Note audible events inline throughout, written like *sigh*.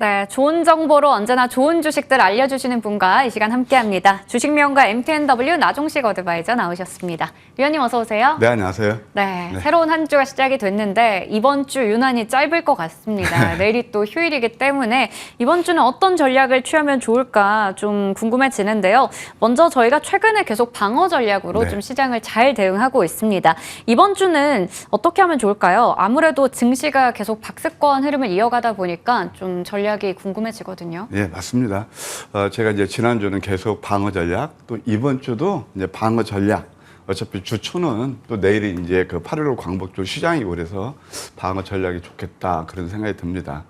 네, 좋은 정보로 언제나 좋은 주식들 알려주시는 분과 이 시간 함께합니다. 주식명가 MTNW 나종식 어드바이저 나오셨습니다. 위원님 어서 오세요. 네, 안녕하세요. 네, 새로운 한 주가 시작이 됐는데 이번 주 유난히 짧을 것 같습니다. *laughs* 내일이 또 휴일이기 때문에 이번 주는 어떤 전략을 취하면 좋을까 좀 궁금해지는데요. 먼저 저희가 최근에 계속 방어 전략으로 네. 좀 시장을 잘 대응하고 있습니다. 이번 주는 어떻게 하면 좋을까요? 아무래도 증시가 계속 박스권 흐름을 이어가다 보니까 좀 전략 이 궁금해지거든요. 예, 맞습니다. 어, 제가 이제 지난주는 계속 방어 전략, 또 이번 주도 이제 방어 전략. 어차피 주초는 또 내일이 이제 그 8.15 광복절 시장이고 그래서 방어 전략이 좋겠다 그런 생각이 듭니다.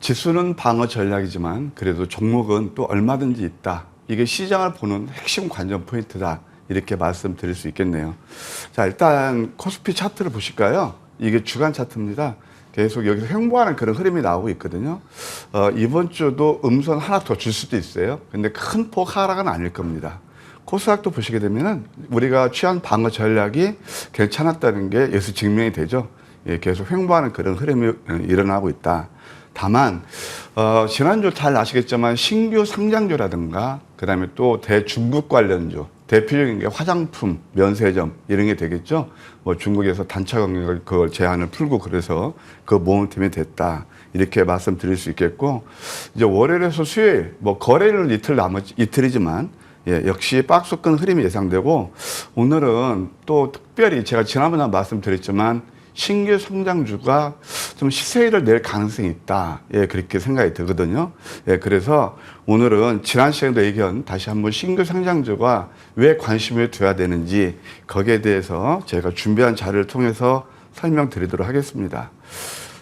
지수는 방어 전략이지만 그래도 종목은 또 얼마든지 있다. 이게 시장을 보는 핵심 관전 포인트다. 이렇게 말씀드릴 수 있겠네요. 자, 일단 코스피 차트를 보실까요? 이게 주간 차트입니다. 계속 여기서 횡보하는 그런 흐름이 나오고 있거든요. 어, 이번 주도 음선 하나 더 줄 수도 있어요. 근데 큰 폭 하락은 아닐 겁니다. 코스닥도 보시게 되면은 우리가 취한 방어 전략이 괜찮았다는 게 여기서 증명이 되죠. 예, 계속 횡보하는 그런 흐름이 어, 일어나고 있다. 다만 어, 지난주 잘 아시겠지만 신규 상장주라든가 그다음에 또 대중국 관련주 대표적인 게 화장품, 면세점 이런 게 되겠죠. 뭐 중국에서 단차 경력을 그걸 제한을 풀고 그래서 그 모험팀이 됐다. 이렇게 말씀드릴 수 있겠고 이제 월요일에서 수요일 뭐 거래일은 이틀 남았 이틀이지만 예, 역시 박스권 흐름이 예상되고 오늘은 또 특별히 제가 지난번에 말씀드렸지만 신규 성장주가 좀 시세를 낼 가능성이 있다. 예, 그렇게 생각이 들거든요. 예, 그래서 오늘은 지난 시간에도 얘기한 다시 한번 신규 성장주가 왜 관심을 둬야 되는지 거기에 대해서 제가 준비한 자료를 통해서 설명드리도록 하겠습니다.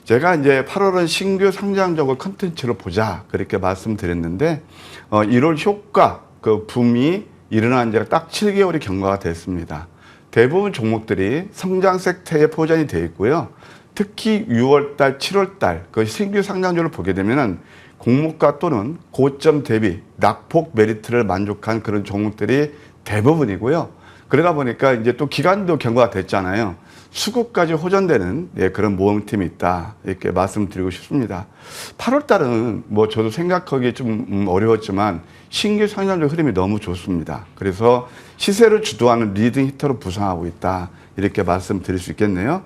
제가 이제 8월은 신규 상장적으로 컨텐츠로 보자 그렇게 말씀드렸는데 어, 1월 효과 그 붐이 일어난 지가 딱 7개월이 경과가 됐습니다. 대부분 종목들이 성장 섹터에 포진이 되어 있고요. 특히 6월달, 7월달 그 신규 상장주를 보게 되면은 공모가 또는 고점 대비 낙폭 메리트를 만족한 그런 종목들이 대부분이고요. 그러다 보니까 이제 또 기간도 경과가 됐잖아요. 수급까지 호전되는 예, 그런 모험팀이 있다. 이렇게 말씀드리고 싶습니다. 8월 달은 뭐 저도 생각하기 좀 음, 어려웠지만 신규 상장주 흐름이 너무 좋습니다. 그래서 시세를 주도하는 리딩 히터로 부상하고 있다. 이렇게 말씀드릴 수 있겠네요.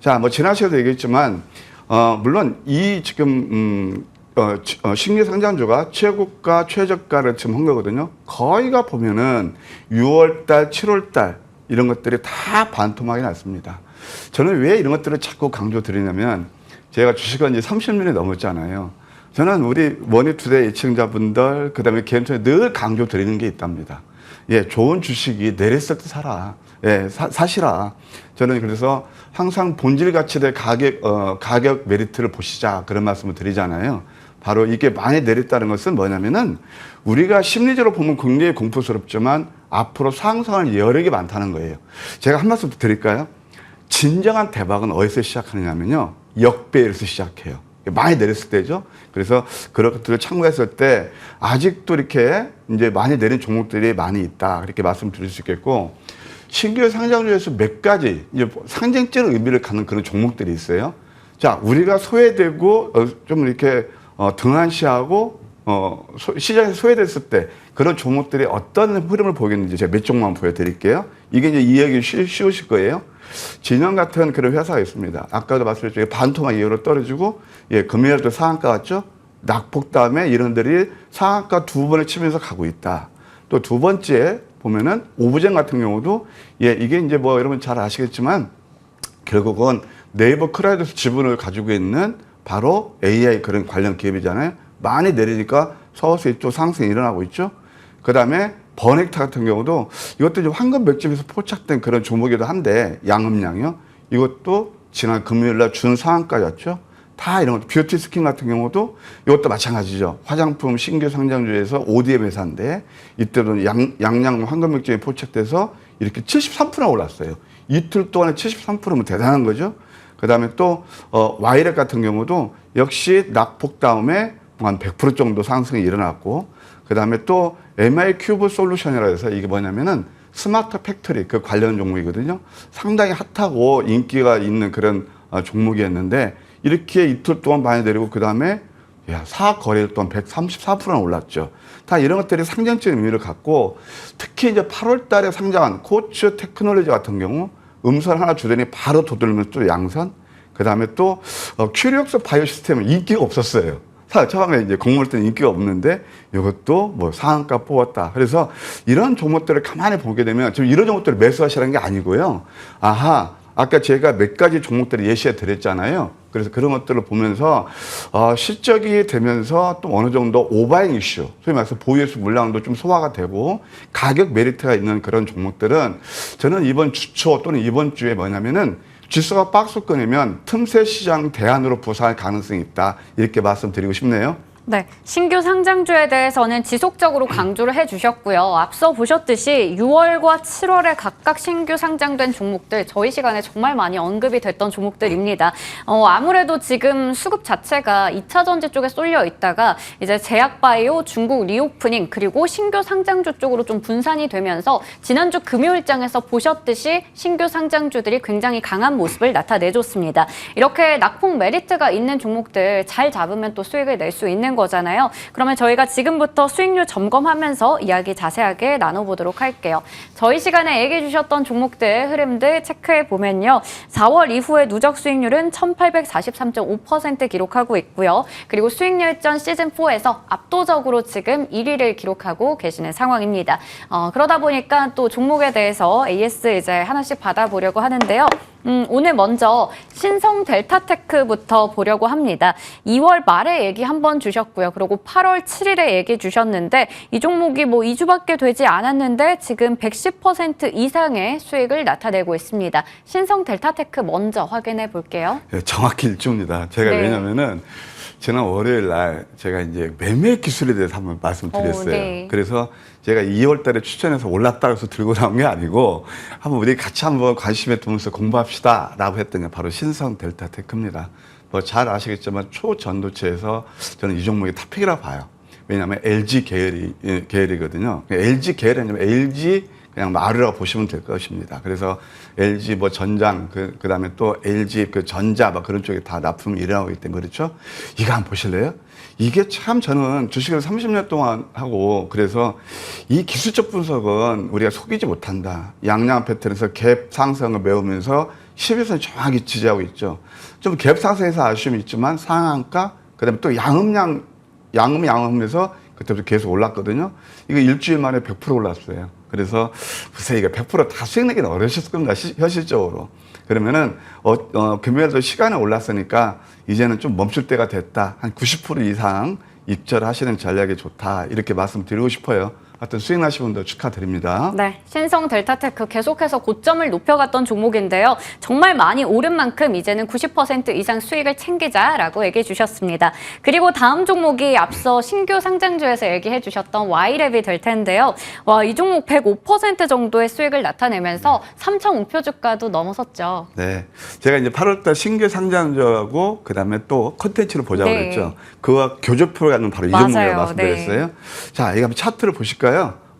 자, 뭐 지난 시간에도 얘기했지만 어, 물론 이 지금 음, 어, 치- 어, 신규 상장주가 최고가 최저가를 지금 한 거거든요. 거의가 보면은 6월달, 7월달 이런 것들이 다 반토막이 났습니다. 저는 왜 이런 것들을 자꾸 강조드리냐면 제가 주식은 이제 30년이 넘었잖아요. 저는 우리 머니투데이 애청자분들 그다음에 개인통에 늘 강조 드리는 게 있답니다. 예, 좋은 주식이 내렸을 때 사라. 예, 사, 사시라. 저는 그래서 항상 본질 가치대 가격, 어, 가격 메리트를 보시자. 그런 말씀을 드리잖아요. 바로 이게 많이 내렸다는 것은 뭐냐면은 우리가 심리적으로 보면 굉장히 공포스럽지만 앞으로 상승할 여력이 많다는 거예요. 제가 한 말씀 드릴까요? 진정한 대박은 어디서 시작하느냐면요. 역배에서 시작해요. 많이 내렸을 때죠. 그래서 그런 것들을 참고했을 때 아직도 이렇게 이제 많이 내린 종목들이 많이 있다. 그렇게 말씀드릴 수 있겠고 신규 상장주에서 몇 가지 이제 상징적인 의미를 갖는 그런 종목들이 있어요. 자, 우리가 소외되고 어, 좀 이렇게 어, 등한시하고 어, 소- 시장에서 소외됐을 때 그런 종목들이 어떤 흐름을 보이겠는지 제가 몇 종목만 보여드릴게요. 이게 이제 이해하기 쉬, 쉬우실 거예요. 진영 같은 그런 회사가 있습니다. 아까도 말씀드렸죠. 반토막 이후로 떨어지고, 예, 금요일도 상한가 왔죠. 낙폭 다음에 이런 들이 상한가 두 번을 치면서 가고 있다. 또 두 번째 보면은 오브젠 같은 경우도, 예, 이게 이제 뭐 여러분 잘 아시겠지만 결국은 네이버 클라우드 지분을 가지고 있는 바로 AI 그런 관련 기업이잖아요. 많이 내리니까 서울서 이쪽 상승이 일어나고 있죠. 그 다음에 버넥타 같은 경우도 이것도 이제 황금 맥집에서 포착된 그런 종목이기도 한데 양음량이요. 이것도 지난 금요일 날준 상한가였죠. 다 이런 것도 뷰티 스킨 같은 경우도 이것도 마찬가지죠. 화장품 신규 상장주에서 ODM 회사인데 이때도 양, 양양 황금 맥집에 포착돼서 이렇게 73% 올랐어요. 이틀 동안에 73%면 대단한 거죠. 그 다음에 또, 어, 와이렉 같은 경우도 역시 낙폭 다음에 한 100% 정도 상승이 일어났고, 그 다음에 또 MI 큐브 솔루션이라 해서 이게 뭐냐면은 스마트 팩토리 그 관련 종목이거든요. 상당히 핫하고 인기가 있는 그런 어, 종목이었는데 이렇게 이틀 동안 많이 내리고 그 다음에 야, 사학 거래일 동안 134%나 올랐죠. 다 이런 것들이 상징적인 의미를 갖고 특히 이제 8월 달에 상장한 코츠 테크놀로지 같은 경우 음선 하나 주더니 바로 도들면서 또 양선 그 다음에 또 어, 큐리옥스 바이오 시스템은 인기가 없었어요. 사- 처음에 이제 공모할 때는 인기가 없는데 이것도 뭐 상한가 뽑았다. 그래서 이런 종목들을 가만히 보게 되면 지금 이런 종목들을 매수하시라는 게 아니고요. 아하, 아까 제가 몇 가지 종목들을 예시해 드렸잖아요. 그래서 그런 것들을 보면서 어, 실적이 되면서 또 어느 정도 오바잉 이슈, 소위 말해서 보유수 물량도 좀 소화가 되고 가격 메리트가 있는 그런 종목들은 저는 이번 주초 또는 이번 주에 뭐냐면은 지수가 박스권이면 틈새 시장 대안으로 부상할 가능성이 있다. 이렇게 말씀드리고 싶네요. 네, 신규 상장주에 대해서는 지속적으로 강조를 해주셨고요. 앞서 보셨듯이 6월과 7월에 각각 신규 상장된 종목들 저희 시간에 정말 많이 언급이 됐던 종목들입니다. 어, 아무래도 지금 수급 자체가 2차 전지 쪽에 쏠려 있다가 이제 제약바이오, 중국 리오프닝 그리고 신규 상장주 쪽으로 좀 분산이 되면서 지난주 금요일장에서 보셨듯이 신규 상장주들이 굉장히 강한 모습을 나타내줬습니다. 이렇게 낙폭 메리트가 있는 종목들 잘 잡으면 또 수익을 낼 수 있는 거잖아요. 그러면 저희가 지금부터 수익률 점검하면서 이야기 자세하게 나눠보도록 할게요. 저희 시간에 얘기해 주셨던 종목들 흐름들 체크해 보면요. 4월 이후의 누적 수익률은 1843.5% 기록하고 있고요. 그리고 수익률 전 시즌4에서 압도적으로 지금 1위를 기록하고 계시는 상황입니다. 어, 그러다 보니까 또 종목에 대해서 AS 이제 하나씩 받아보려고 하는데요. 음, 오늘 먼저 신성 델타테크부터 보려고 합니다. 2월 말에 얘기 한번 주셨고요. 그리고 8월 7일에 얘기 주셨는데 이 종목이 뭐 2주밖에 되지 않았는데 지금 110% 이상의 수익을 나타내고 있습니다. 신성 델타테크 먼저 확인해 볼게요. 예, 정확히 일주입니다. 제가 네. 왜냐면은 지난 월요일 날 제가 이제 매매 기술에 대해서 한번 말씀드렸어요. 오, 네. 그래서 제가 2월 달에 추천해서 올랐다 해서 들고 나온 게 아니고 한번 우리 같이 한번 관심에 두면서 공부합시다 라고 했던 게 바로 신성 델타 테크입니다. 뭐 잘 아시겠지만 초전도체에서 저는 이 종목이 탑픽이라고 봐요. 왜냐하면 LG 계열이, 예, 계열이거든요. LG 계열이 아니면 LG 그냥 마루라고 보시면 될 것입니다. 그래서 LG 뭐 전장, 그, 그 다음에 또 LG 그 전자 막 그런 쪽에 다 납품이 일어나고 있기 때문에 그렇죠? 이거 한번 보실래요? 이게 참 저는 주식을 30년 동안 하고 그래서 이 기술적 분석은 우리가 속이지 못한다. 양양 패턴에서 갭 상승을 메우면서 10일선 정확히 지지하고 있죠. 좀 갭 상승에서 아쉬움이 있지만 상한가, 그 다음에 또 양음양, 양음 양음에서 그때부터 계속 올랐거든요. 이거 일주일 만에 100% 올랐어요. 그래서 글쎄 이게 100%다 수익 내기는 어려우셨을 겁니다. 시- 현실적으로. 그러면은 어, 어, 금요일도 시간에 올랐으니까 이제는 좀 멈출 때가 됐다. 한 90% 이상 입절하시는 전략이 좋다. 이렇게 말씀드리고 싶어요. 하여튼 수익 나신 분들 축하드립니다. 네, 신성 델타테크 계속해서 고점을 높여갔던 종목인데요. 정말 많이 오른 만큼 이제는 90% 이상 수익을 챙기자라고 얘기해 주셨습니다. 그리고 다음 종목이 앞서 신규 상장주에서 얘기해 주셨던 Y랩이 될 텐데요. 와, 이 종목 105% 정도의 수익을 나타내면서 3천 목표 주가도 넘어섰죠. 네. 제가 이제 8월달 신규 상장주하고 그다음에 또 컨텐츠를 보자고 네. 그랬죠. 그와 교조표가 있는 바로 이 맞아요. 종목이라고 말씀드렸어요. 자, 이거 한번 차트를 보실까요?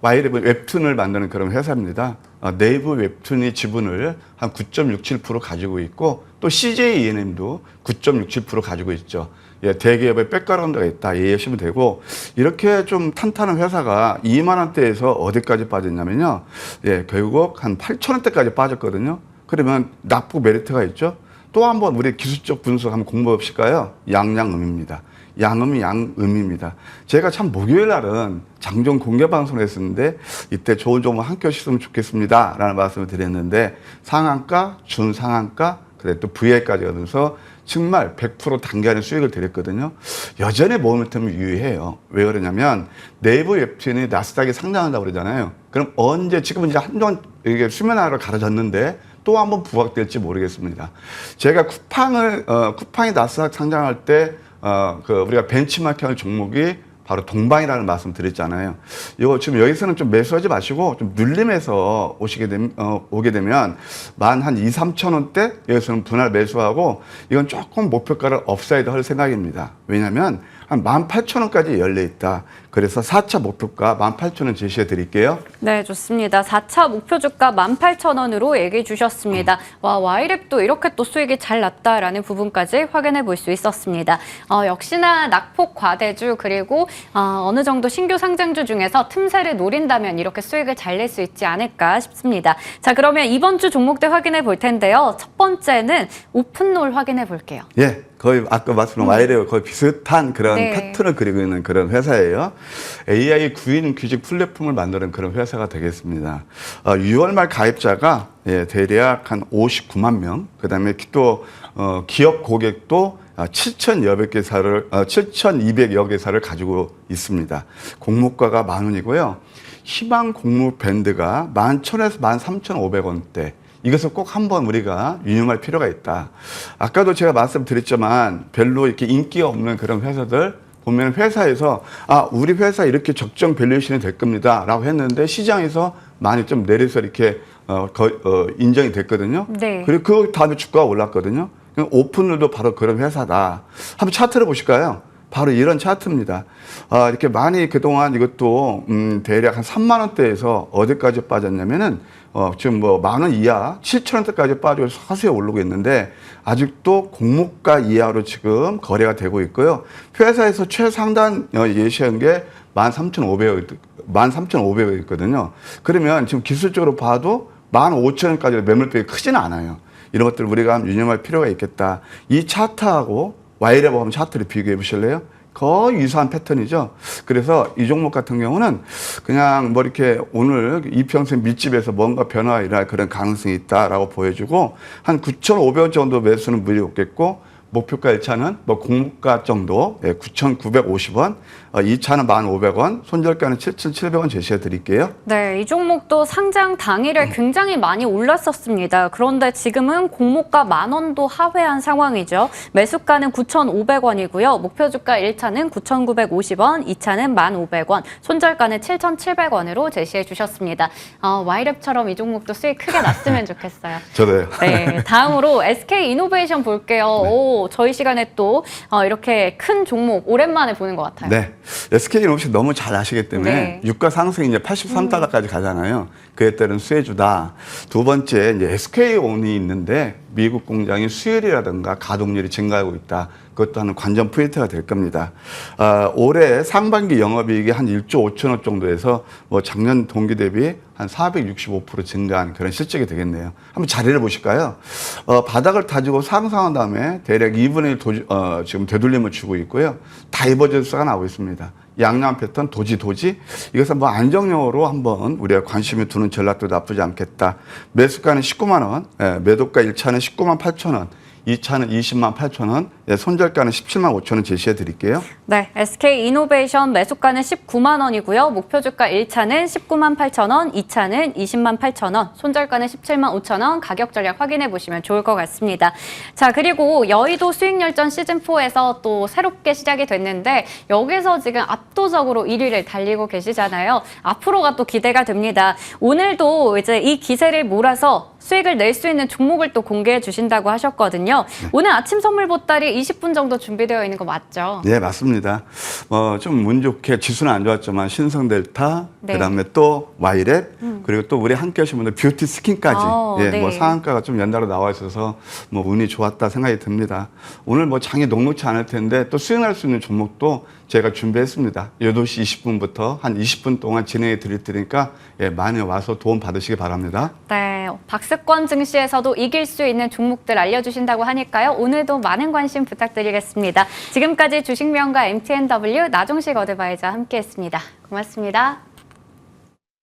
와이랩은 웹툰을 만드는 그런 회사입니다. 어, 네이버 웹툰이 지분을 한 9.67% 가지고 있고 또 CJ ENM도 9.67% 가지고 있죠. 예, 대기업의 백그라운드가 있다 이해하시면 되고 이렇게 좀 탄탄한 회사가 2만 원대에서 어디까지 빠졌냐면요. 예, 결국 한 8천 원대까지 빠졌거든요. 그러면 납부 메리트가 있죠. 또 한번 우리 기술적 분석 한번 공부해 보실까요? 양양음입니다. 양음이 양음입니다. 제가 참 목요일 날은 장정 공개 방송을 했었는데 이때 좋은 종목 함께 하셨으면 좋겠습니다. 라는 말씀을 드렸는데 상한가, 준상한가, 그래 또 VA까지 하면서 정말 100% 단기간에 수익을 드렸거든요. 여전히 모멘텀이 유의해요. 왜 그러냐면 네이버 웹툰이 나스닥에 상장한다고 그러잖아요. 그럼 언제 지금은 이제 한동안 이게 수면 아래로 가라졌는데 또 한번 부각될지 모르겠습니다. 제가 쿠팡을 어, 쿠팡이 나스닥 상장할 때 어, 그 우리가 벤치마킹할 종목이 바로 동방이라는 말씀 드렸잖아요. 이거 지금 여기서는 좀 매수하지 마시고 좀 눌림해서 오시게 되면, 어, 오게 되면 만 한 2, 3천 원대 여기서는 분할 매수하고 이건 조금 목표가를 업사이드 할 생각입니다. 왜냐하면 한 18,000원까지 열려 있다. 그래서 4차 목표가 18,000원 제시해 드릴게요. 네, 좋습니다. 4차 목표 주가 18,000원으로 얘기해 주셨습니다. 와, 와이랩도 이렇게 또 수익이 잘 났다라는 부분까지 확인해 볼 수 있었습니다. 어, 역시나 낙폭 과대주 그리고 어, 어느 정도 신규 상장주 중에서 틈새를 노린다면 이렇게 수익을 잘 낼 수 있지 않을까 싶습니다. 자, 그러면 이번 주 종목들 확인해 볼 텐데요. 첫 번째는 오픈롤 확인해 볼게요. 예, 거의 아까 말씀드린 와이레와 거의 비슷한 그런 네. 패턴을 그리고 있는 그런 회사예요. AI 구인 규직 플랫폼을 만드는 그런 회사가 되겠습니다. 어, 6월 말 가입자가 예, 대략 한 59만 명, 그 다음에 또 어, 기업 고객도 7,000여 개사를, 어, 7,200여 개사를 가지고 있습니다. 공모가가 만 원이고요. 희망 공모 밴드가 11,000에서 13,500원대. 이것을 꼭 한번 우리가 유념할 필요가 있다. 아까도 제가 말씀드렸지만 별로 이렇게 인기가 없는 그런 회사들 보면 회사에서 아 우리 회사 이렇게 적정 밸류에이션이 될 겁니다라고 했는데 시장에서 많이 좀 내려서 이렇게 어, 거, 어, 인정이 됐거든요. 네. 그리고 그 다음에 주가가 올랐거든요. 오픈을도 바로 그런 회사다. 한번 차트를 보실까요? 바로 이런 차트입니다. 아, 이렇게 많이 그동안 이것도 음, 대략 한 3만 원대에서 어디까지 빠졌냐면은 어, 지금 뭐 만 원 이하 7천 원대까지 빠지고 서서히 오르고 있는데 아직도 공모가 이하로 지금 거래가 되고 있고요. 회사에서 최상단 어, 예시한 게 13,500원, 13,500원 있거든요. 그러면 지금 기술적으로 봐도 15,000원까지 매물폭이 크지는 않아요. 이런 것들 우리가 유념할 필요가 있겠다. 이 차트하고 한번 차트를 비교해 보실래요? 거의 유사한 패턴이죠. 그래서 이 종목 같은 경우는 그냥 뭐 이렇게 오늘 이평생 밀집에서 뭔가 변화가 일어날 그런 가능성이 있다라고 보여주고 한 9,500원 정도 매수는 무리 없겠고 목표가 1차는 뭐 공모가 정도 예, 9,950원, 어, 2차는 1,500원, 손절가는 7,700원 제시해 드릴게요. 네, 이 종목도 상장 당일에 굉장히 많이 올랐었습니다. 그런데 지금은 공모가 만 원도 하회한 상황이죠. 매수가는 9,500원이고요. 목표 주가 1차는 9,950원, 2차는 1,500원, 손절가는 7,700원으로 제시해 주셨습니다. 어, 와이랩처럼 이 종목도 수익 크게 났으면 *laughs* 좋겠어요. 저도요. 네, 다음으로 SK 이노베이션 볼게요. 오, 저희 시간에 또 어, 이렇게 큰 종목 오랜만에 보는 것 같아요. 네. SK 이노ベ너무 잘 아시기 때문에 네. 유가 상승이 이제 83달러까지 가잖아요. 그에 따른 수혜주다. 두 번째 이제 SK 온이 있는데 미국 공장의 수율이라든가 가동률이 증가하고 있다. 그것도 하는 관전 포인트가 될 겁니다. 아, 올해 상반기 영업이익이 한 1조 5천억 정도에서 뭐 작년 동기 대비 한 465% 증가한 그런 실적이 되겠네요. 한번 자리를 보실까요? 어, 바닥을 다지고 상승한 다음에 대략 2분의 1 도지, 어, 지금 되돌림을 주고 있고요. 다이버전스가 나오고 있습니다. 양양 패턴 도지 도지 이것은 뭐 안정형으로 한번 우리가 관심을 두는 전략도 나쁘지 않겠다. 매수가는 19만 원, 예, 매도가 1차는 19만 8천 원, 2차는 20만 8천 원, 예, 손절가는 17만 5천 원 제시해 드릴게요. 네, SK 이노베이션 매수가는 19만 원이고요. 목표 주가 1차는 19만 8천 원, 2차는 20만 8천 원, 손절가는 17만 5천 원, 가격 전략 확인해 보시면 좋을 것 같습니다. 자, 그리고 여의도 수익 열전 시즌 4에서 또 새롭게 시작이 됐는데 여기서 지금 압도적으로 1위를 달리고 계시잖아요. 앞으로가 또 기대가 됩니다. 오늘도 이제 이 기세를 몰아서 수익을 낼 수 있는 종목을 또 공개해 주신다고 하셨거든요. 오늘 아침 선물 보따리 20분 정도 준비되어 있는 거 맞죠? 네, 맞습니다. 어, 좀 운 좋게 지수는 안 좋았지만 신성델타, 네. 그다음에 또 와이랩, 그리고 또 우리 함께 하신 분들 뷰티 스킨까지 어, 예, 네. 뭐 상한가가 좀 연달아 나와 있어서 뭐 운이 좋았다 생각이 듭니다. 오늘 뭐 장이 녹록치 않을 텐데 또 수행할 수 있는 종목도 제가 준비했습니다. 8시 20분부터 한 20분 동안 진행해 드릴 테니까 예, 많이 와서 도움 받으시기 바랍니다. 네, 박스권 증시에서도 이길 수 있는 종목들 알려주신다고 하니까요. 오늘도 많은 관심 부탁드리겠습니다. 지금까지 주식명가 MTNW 나종식 어드바이저 함께했습니다. 고맙습니다.